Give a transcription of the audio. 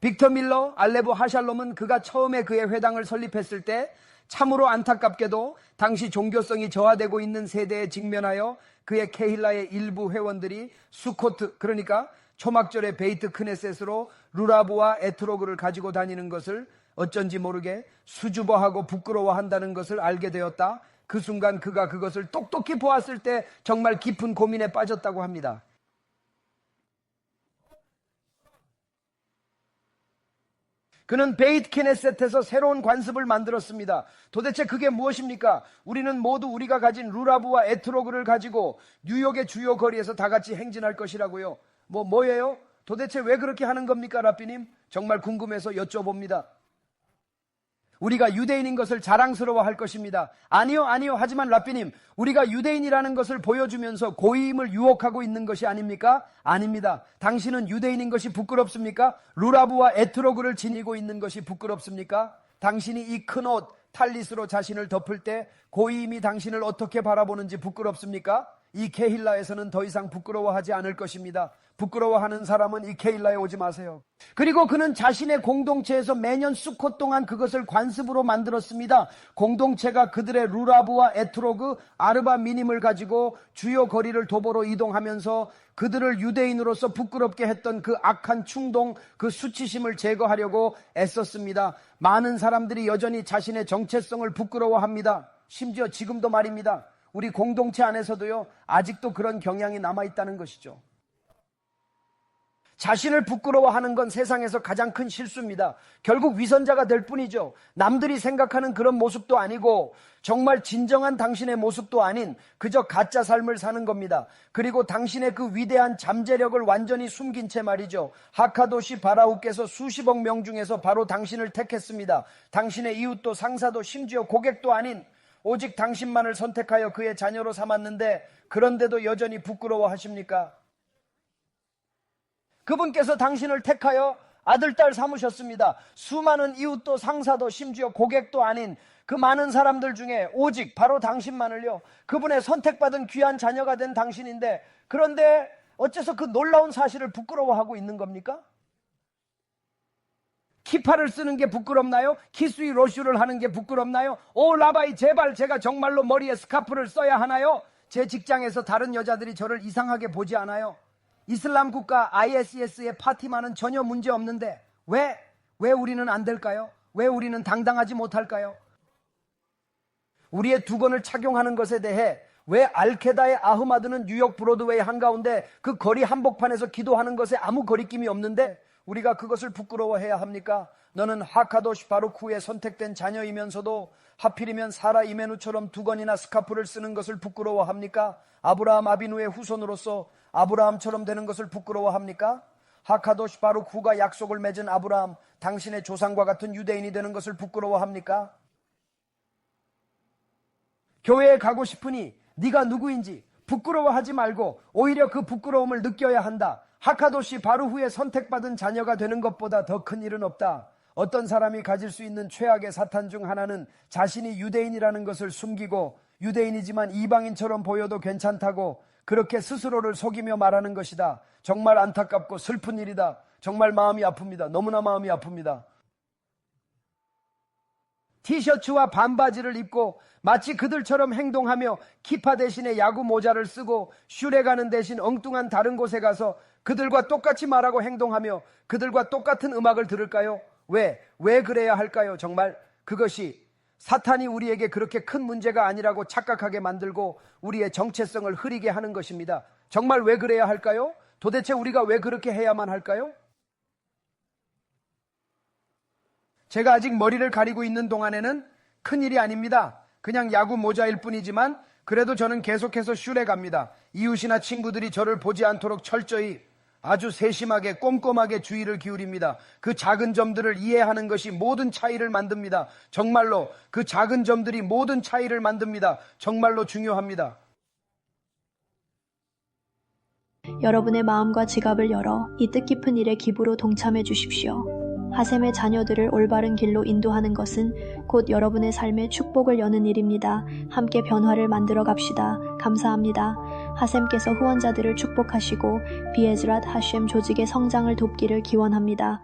빅터 밀러 알레보 하샬롬은 그가 처음에 그의 회당을 설립했을 때 참으로 안타깝게도 당시 종교성이 저하되고 있는 세대에 직면하여 그의 케힐라의 일부 회원들이 수코트 그러니까 초막절의 베이트 크네셋으로 루라브와 에트로그를 가지고 다니는 것을 어쩐지 모르게 수줍어하고 부끄러워한다는 것을 알게 되었다. 그 순간 그가 그것을 똑똑히 보았을 때 정말 깊은 고민에 빠졌다고 합니다. 그는 베이트 키네셋에서 새로운 관습을 만들었습니다. 도대체 그게 무엇입니까? 우리는 모두 우리가 가진 루라브와 에트로그를 가지고 뉴욕의 주요 거리에서 다 같이 행진할 것이라고요. 뭐 뭐예요? 도대체 왜 그렇게 하는 겁니까, 라삐님? 정말 궁금해서 여쭤봅니다. 우리가 유대인인 것을 자랑스러워 할 것입니다. 아니요, 아니요. 하지만 라삐님, 우리가 유대인이라는 것을 보여주면서 고임을 유혹하고 있는 것이 아닙니까? 아닙니다. 당신은 유대인인 것이 부끄럽습니까? 루라브와 에트로그를 지니고 있는 것이 부끄럽습니까? 당신이 이 큰 옷, 탈릿으로 자신을 덮을 때 고임이 당신을 어떻게 바라보는지 부끄럽습니까? 이 케힐라에서는 더 이상 부끄러워하지 않을 것입니다. 부끄러워하는 사람은 이 케일라에 오지 마세요. 그리고 그는 자신의 공동체에서 매년 수컷 동안 그것을 관습으로 만들었습니다. 공동체가 그들의 루라브와 에트로그, 아르바 미님을 가지고 주요 거리를 도보로 이동하면서 그들을 유대인으로서 부끄럽게 했던 그 악한 충동, 그 수치심을 제거하려고 애썼습니다. 많은 사람들이 여전히 자신의 정체성을 부끄러워합니다. 심지어 지금도 말입니다. 우리 공동체 안에서도요, 아직도 그런 경향이 남아있다는 것이죠. 자신을 부끄러워하는 건 세상에서 가장 큰 실수입니다. 결국 위선자가 될 뿐이죠. 남들이 생각하는 그런 모습도 아니고 정말 진정한 당신의 모습도 아닌 그저 가짜 삶을 사는 겁니다. 그리고 당신의 그 위대한 잠재력을 완전히 숨긴 채 말이죠. 하카도시 바라우께서 수십억 명 중에서 바로 당신을 택했습니다. 당신의 이웃도 상사도 심지어 고객도 아닌 오직 당신만을 선택하여 그의 자녀로 삼았는데 그런데도 여전히 부끄러워 하십니까? 그분께서 당신을 택하여 아들, 딸 삼으셨습니다. 수많은 이웃도 상사도 심지어 고객도 아닌 그 많은 사람들 중에 오직 바로 당신만을요. 그분의 선택받은 귀한 자녀가 된 당신인데 그런데 어째서 그 놀라운 사실을 부끄러워하고 있는 겁니까? 키파를 쓰는 게 부끄럽나요? 키스위 로슈를 하는 게 부끄럽나요? 오 라바이 제발 제가 정말로 머리에 스카프를 써야 하나요? 제 직장에서 다른 여자들이 저를 이상하게 보지 않아요? 이슬람 국가 ISIS의 파티만은 전혀 문제 없는데 왜, 왜 우리는 안 될까요? 왜 우리는 당당하지 못할까요? 우리의 두건을 착용하는 것에 대해 왜 알케다의 아흐마드는 뉴욕 브로드웨이 한가운데 그 거리 한복판에서 기도하는 것에 아무 거리낌이 없는데 우리가 그것을 부끄러워해야 합니까? 너는 하카도시 바로쿠의 선택된 자녀이면서도 하필이면 사라 이메누처럼 두건이나 스카프를 쓰는 것을 부끄러워합니까? 아브라함 아비누의 후손으로서 아브라함처럼 되는 것을 부끄러워합니까? 하카도시 바로쿠가 약속을 맺은 아브라함, 당신의 조상과 같은 유대인이 되는 것을 부끄러워합니까? 교회에 가고 싶으니 네가 누구인지 부끄러워하지 말고 오히려 그 부끄러움을 느껴야 한다. 하카도시 바로 후에 선택받은 자녀가 되는 것보다 더 큰 일은 없다. 어떤 사람이 가질 수 있는 최악의 사탄 중 하나는 자신이 유대인이라는 것을 숨기고 유대인이지만 이방인처럼 보여도 괜찮다고 그렇게 스스로를 속이며 말하는 것이다. 정말 안타깝고 슬픈 일이다. 정말 마음이 아픕니다. 너무나 마음이 아픕니다. 티셔츠와 반바지를 입고 마치 그들처럼 행동하며 키파 대신에 야구 모자를 쓰고 슈레 가는 대신 엉뚱한 다른 곳에 가서 그들과 똑같이 말하고 행동하며 그들과 똑같은 음악을 들을까요? 왜? 왜 그래야 할까요? 정말 그것이 사탄이 우리에게 그렇게 큰 문제가 아니라고 착각하게 만들고 우리의 정체성을 흐리게 하는 것입니다. 정말 왜 그래야 할까요? 도대체 우리가 왜 그렇게 해야만 할까요? 제가 아직 머리를 가리고 있는 동안에는 큰일이 아닙니다. 그냥 야구 모자일 뿐이지만 그래도 저는 계속해서 슈레 갑니다. 이웃이나 친구들이 저를 보지 않도록 철저히 아주 세심하게 꼼꼼하게 주의를 기울입니다. 그 작은 점들을 이해하는 것이 모든 차이를 만듭니다. 정말로 그 작은 점들이 모든 차이를 만듭니다. 정말로 중요합니다. 여러분의 마음과 지갑을 열어 이 뜻깊은 일에 기부로 동참해 주십시오. 하셈의 자녀들을 올바른 길로 인도하는 것은 곧 여러분의 삶에 축복을 여는 일입니다. 함께 변화를 만들어 갑시다. 감사합니다. 하셈께서 후원자들을 축복하시고 비에즈랏 하셈 조직의 성장을 돕기를 기원합니다.